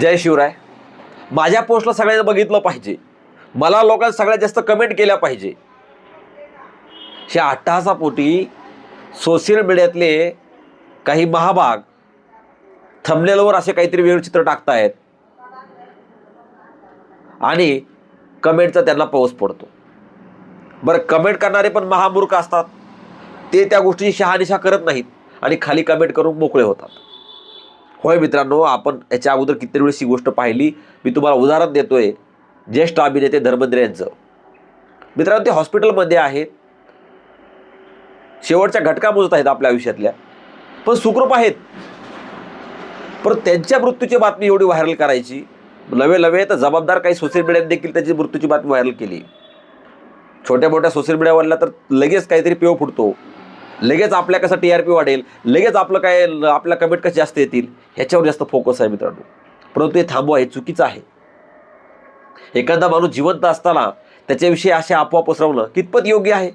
जय शिवराय. माझ्या पोस्टला सगळ्यांनी बघितलं पाहिजे. मला लोकांनी सगळ्यात जास्त कमेंट केल्या पाहिजे. ह्या अट्टहासापोटी सोशल मीडियातले काही महाभाग थंबनेलवर असे काहीतरी वेळचित्र टाकतायत. आणि कमेंटचा त्यांना पाऊस पडतो. बरं कमेंट करणारे पण महामूर्ख असतात. ते त्या गोष्टीची शहानिशा करत नाहीत आणि खाली कमेंट करून मोकळे होतात. होय मित्रांनो आपण याच्या अगोदर किती वेळेस ही गोष्ट पाहिली? मी तुम्हाला उदाहरण देतोय. ज्येष्ठ अभिनेते धर्मेंद्र यांचं. मित्रांनो ते हॉस्पिटलमध्ये आहेत. शेवटच्या घटका मोजत आहेत आपल्या आयुष्यातल्या. पण सुखरूप आहेत. पण त्यांच्या मृत्यूची बातमी एवढी व्हायरल करायची. नवे नवे तर जबाबदार काही सोशल मीडियात देखील त्याची मृत्यूची बातमी व्हायरल केली. छोट्या मोठ्या सोशल मीडियावरला तर लगेच काहीतरी पेव फुटतो. लगेच आपल्या कसं टी आर पी वाढेल लगेच आपलं काय आपल्या कमेंट कसे जास्त येतील ह्याच्यावर जास्त फोकस आहे मित्रांनो. परंतु हे थांबवा हे चुकीचं आहे. एखादा माणूस जिवंत असताना त्याच्याविषयी अशा अफवा पसरवणं कितपत योग्य आहे?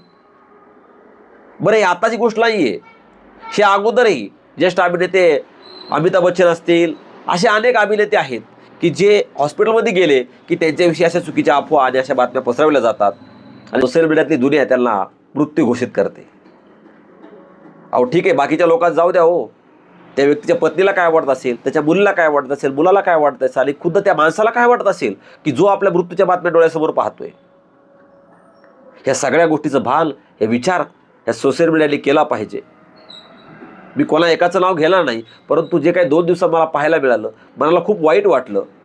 बरं हे आताची गोष्ट नाही आहे हे अगोदरही ज्येष्ठ अभिनेते अमिताभ बच्चन असतील असे अनेक अभिनेते आहेत की जे हॉस्पिटलमध्ये गेले की त्यांच्याविषयी अशा चुकीच्या अफवा आणि अशा बातम्या पसरवल्या जातात. आणि सोशल मीडियातली दुनिया त्यांना मृत्यू घोषित करते. अहो ठीक आहे बाकीच्या लोकांना जाऊ द्या हो. त्या व्यक्तीच्या पत्नीला काय वाटत असेल त्याच्या मुलीला काय वाटत असेल मुलाला काय वाटत असेल आणि खुद्द त्या माणसाला काय वाटत असेल की जो आपल्या मृत्यूच्या बातम्या डोळ्यासमोर पाहतोय. ह्या सगळ्या गोष्टीचं भान हे विचार ह्या सोशल मीडियाने केला पाहिजे. मी कोणा एकाचं नाव घेणार नाही परंतु जे काही दोन दिवसात मला पाहायला मिळालं मनाला खूप वाईट वाटलं.